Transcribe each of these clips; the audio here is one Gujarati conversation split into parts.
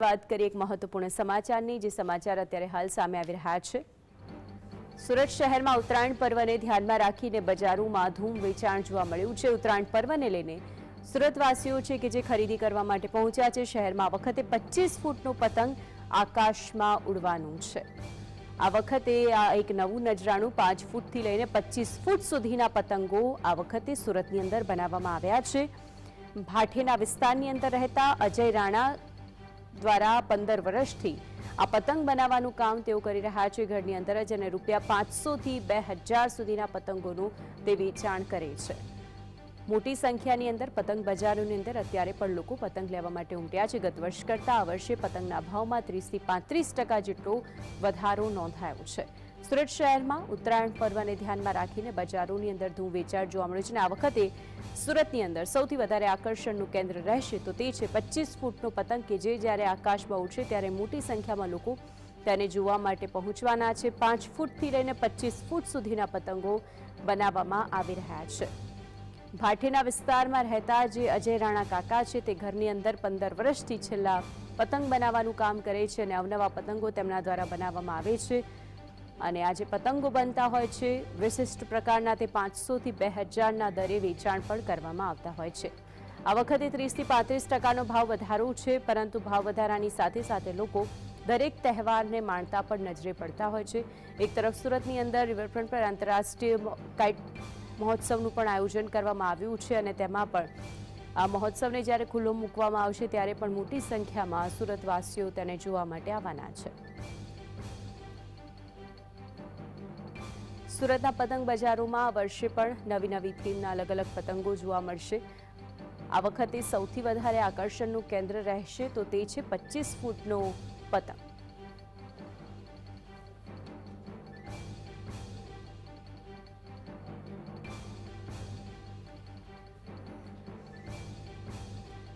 વાત કરીએ એક મહત્વપૂર્ણ સમાચારની, જે સમાચાર અત્યારે હાલ સામે આવી રહ્યા છે. સુરત શહેરમાં ઉત્તરાયણ પર્વને ધ્યાનમાં રાખીને બજારોમાં ધૂમ વેચાણ જોવા મળ્યું છે. ઉત્તરાયણ પર્વને લઈને સુરતવાસીઓ છે કે જે ખરીદી કરવા માટે પહોંચ્યા છે, શહેરમાં આ વખતે પચીસ ફૂટનો પતંગ આકાશમાં ઉડવાનું છે. આ વખતે આ એક નવું નજરાણું પાંચ ફૂટથી લઈને પચીસ ફૂટ સુધીના પતંગો આ વખતે સુરતની અંદર બનાવવામાં આવ્યા છે. ભાઠેના વિસ્તારની અંદર રહેતા અજય રાણા દ્વારા પંદર વર્ષથી આ પતંગ બનાવવાનું કામ તેઓ કરી રહ્યા છે. ઘરની અંદર જ અને રૂપિયા પાંચસોથી બે હજાર સુધીના પતંગોનું તે વેચાણ કરે છે. મોટી સંખ્યાની અંદર પતંગ બજારોની અંદર અત્યારે પણ લોકો પતંગ લેવા માટે ઉમટ્યા છે. ગત વર્ષ કરતાં આ વર્ષે પતંગના ભાવમાં ત્રીસથી પાંત્રીસ ટકા જેટલો વધારો નોંધાયો છે. સુરત શહેરમાં ઉત્તરાયણ પર્વને ધ્યાનમાં રાખીને બજારોની અંદર ધૂમ વેચાણ જોવા મળ્યું છે અને આ વખતે સુરતની અંદર સૌથી વધારે આકર્ષણનું કેન્દ્ર રહેશે તો તે છે પચીસ ફૂટનો પતંગ કે જે જ્યારે આકાશમાં ઉડશે ત્યારે મોટી સંખ્યામાં લોકો તેને જોવા માટે પહોંચવાના છે. પાંચ ફૂટથી લઈને પચીસ ફૂટ સુધીના પતંગો બનાવવામાં આવી રહ્યા છે. ભાઠીના વિસ્તારમાં રહેતા જે અજય રાણા કાકા છે તે ઘરની અંદર પંદર વર્ષથી છેલ્લા પતંગ બનાવવાનું કામ કરે છે અને અવનવા પતંગો તેમના દ્વારા બનાવવામાં આવે છે. અને આજે પતંગો બનતા હોય છે. વિશિષ્ટ પ્રકારના તે પાંચસોથી બે હજારના દરે વેચાણ પણ કરવામાં આવતા હોય છે. આ વખતે ત્રીસથી પાંત્રીસ ટકાનો ભાવ વધારો છે, પરંતુ ભાવ વધારાની સાથે સાથે લોકો દરેક તહેવારને માણતા પણ નજરે પડતા હોય છે. એક તરફ સુરતની અંદર રિવરફ્રન્ટ પર આંતરરાષ્ટ્રીય કાઇટ મહોત્સવનું પણ આયોજન કરવામાં આવ્યું છે અને તેમાં પણ આ મહોત્સવને જ્યારે ખુલ્લો મૂકવામાં આવશે ત્યારે પણ મોટી સંખ્યામાં સુરતવાસીઓ તેને જોવા માટે આવવાના છે. સુરતના પતંગ બજારોમાં આ વર્ષે પણ નવી નવી થીમના અલગ અલગ પતંગો જોવા મળશે. આ વખતે સૌથી વધારે આકર્ષણનું કેન્દ્ર રહેશે તો તે છે પચીસ ફૂટનો પતંગ.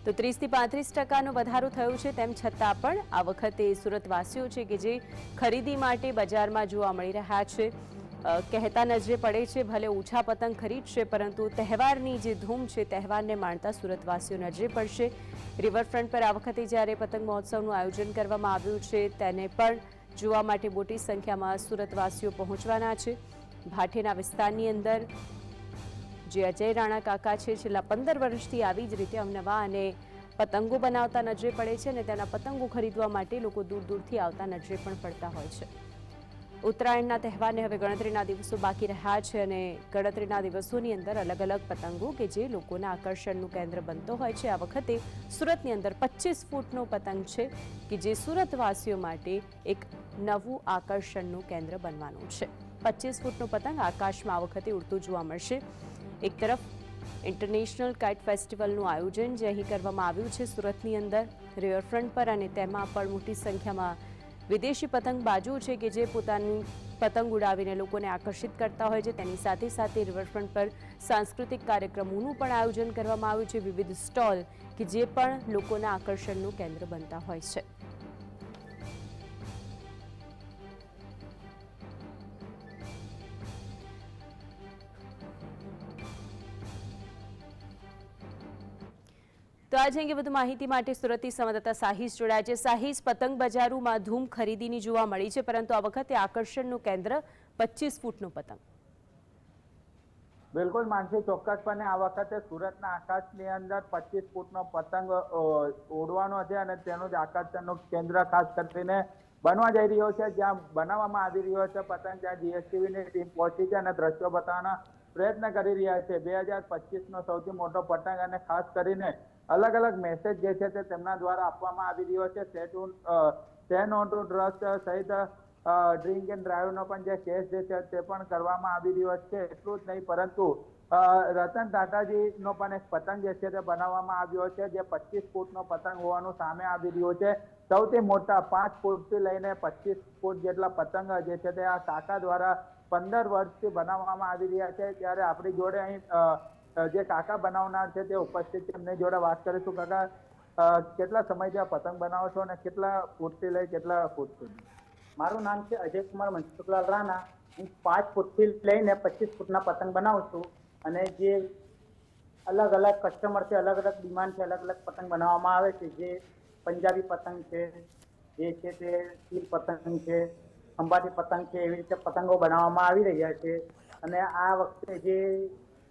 તો ત્રીસથી પાંત્રીસ ટકાનો વધારો થયો છે તેમ છતાં પણ આ વખતે સુરતવાસીઓ છે કે જે ખરીદી માટે બજારમાં જોવા મળી રહ્યા છે. કહેતા નજરે પડે છે, ભલે ઓછા પતંગ ખરીદશે, પરંતુ તહેવારની જે ધૂમ છે, તહેવારને માણતા સુરતવાસીઓ નજરે પડશે. રિવરફ્રન્ટ પર આ વખતે જ્યારે પતંગ મહોત્સવનું આયોજન કરવામાં આવ્યું છે, તેને પણ જોવા માટે મોટી સંખ્યામાં સુરતવાસીઓ પહોંચવાના છે. ભાઠેના વિસ્તારની અંદર જે અજય રાણા કાકા છે, છેલ્લા પંદર વર્ષથી આવી જ રીતે અવનવા અને પતંગો બનાવતા નજરે પડે છે અને તેના પતંગો ખરીદવા માટે લોકો દૂર દૂરથી આવતા નજરે પણ પડતા હોય છે. ઉત્તરાયણના તહેવારને હવે ગણતરીના દિવસો બાકી રહ્યા છે અને ગણતરીના દિવસોની અંદર અલગ અલગ પતંગો કે જે લોકોના આકર્ષણનું કેન્દ્ર બનતો હોય છે. આ વખતે સુરતની અંદર પચીસ ફૂટનો પતંગ છે કે જે સુરતવાસીઓ માટે એક નવું આકર્ષણનું કેન્દ્ર બનવાનું છે. પચીસ ફૂટનો પતંગ આકાશમાં આ વખતે ઉડતું જોવા મળશે. એક તરફ ઇન્ટરનેશનલ કાઇટ ફેસ્ટિવલનું આયોજન જે અહીં કરવામાં આવ્યું છે સુરતની અંદર, રિવરફ્રન્ટ પર અને તેમાં પણ મોટી સંખ્યામાં વિદેશી પતંગબાજો છે કે જે પોતાની પતંગ ઉડાવીને લોકોને આકર્ષિત કરતા હોય છે, તેની સાથે સાથે રિવરફ્રન્ટ પર સાંસ્કૃતિક કાર્યક્રમોનું પણ આયોજન કરવામાં આવ્યું છે. વિવિધ સ્ટોલ કે જે પણ લોકોના આકર્ષણનું કેન્દ્ર બનતા હોય છે. તો આજે અંગે વધુ માહિતી માટે સુરતથી સંવાદદાતા સાહિસ જોડાયા છે. સાહિસ, પતંગ બજારોમાં ધૂમ ખરીદીની જોવા મળી છે, પરંતુ આ વખતે આકર્ષણનું કેન્દ્ર પચીસ ફૂટનું પતંગ. બિલકુલ, માનસી, ચોક્કસપણે આ વખતે સુરતના આકાશની અંદર પચીસ ફૂટનો પતંગ ઉડવાનો છે અને તેનું જ આકર્ષણનું કેન્દ્ર ખાસ કરીને બનવા જઈ રહ્યો છે. જ્યાં બનાવવામાં આવી રહ્યો છે પતંગ, જ્યાં જીએસટીવીની ટીમ પહોંચી છે અને દ્રશ્યો બતાવવાના પ્રયત્ન કરી રહ્યા છે. બે હજાર પચીસનો સૌથી મોટો પતંગ અને ખાસ કરીને અલગ અલગ મેસેજ જે છે તે તેમના દ્વારા આપવામાં આવી રહ્યો છે. સેટ ટેન ઓન ટુ ડ્રગ્સ સહિત ડ્રિંક એન્ડ ડ્રાઈવનો પણ જે કેસ જે છે તે પણ કરવામાં આવી રહ્યો છે. એટલું જ નહીં, પરંતુ રતન ટાટાજીનો પણ એક પતંગ જે છે તે બનાવવામાં આવ્યો છે, જે પચીસ ફૂટનો પતંગ હોવાનું સામે આવી રહ્યું છે. સૌથી મોટા પાંચ ફૂટથી લઈને પચીસ ફૂટ જેટલા પતંગ જે છે તે આ કાકા દ્વારા પંદર વર્ષથી બનાવવામાં આવી રહ્યા છે. ત્યારે આપણી જોડે અહીં જે કાકા બનાવનાર છે તે ઉપસ્થિત છે. એમની જોડે વાત કરીશું કાકા કેટલા સમયથી આ પતંગ બનાવો છો અને કેટલા ફૂટથી લઈ કેટલા ફૂટ મારું નામ છે અજય કુમાર મનસુખલાલ રાણા. હું પાંચ ફૂટથી લઈને પચીસ ફૂટના પતંગ બનાવું છું અને જે અલગ અલગ કસ્ટમર છે, અલગ અલગ ડિમાન્ડ છે, અલગ અલગ પતંગ બનાવવામાં આવે છે. જે પંજાબી પતંગ છે, જે છે તે તીર પતંગ છે, અંબાજી પતંગ છે, એવી રીતે પતંગો બનાવવામાં આવી રહ્યા છે. અને આ વખતે જે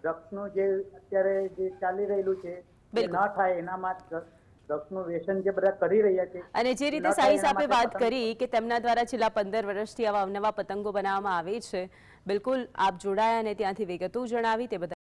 ડ્રગ્સનું જે અત્યારે જે ચાલી રહેલું છે એ ન થાય એના માટે ડ્રગ્સનું વ્યસન જે બધા કરી રહ્યા છે અને જે રીતે સાઈ સાહેબે વાત કરી કે તેમના દ્વારા છેલ્લા પંદર વર્ષથી આવા અવનવા પતંગો બનાવવામાં આવે છે બિલકુલ આપ જોડાયા અને ત્યાંથી વિગતો જણાવી તે બદલ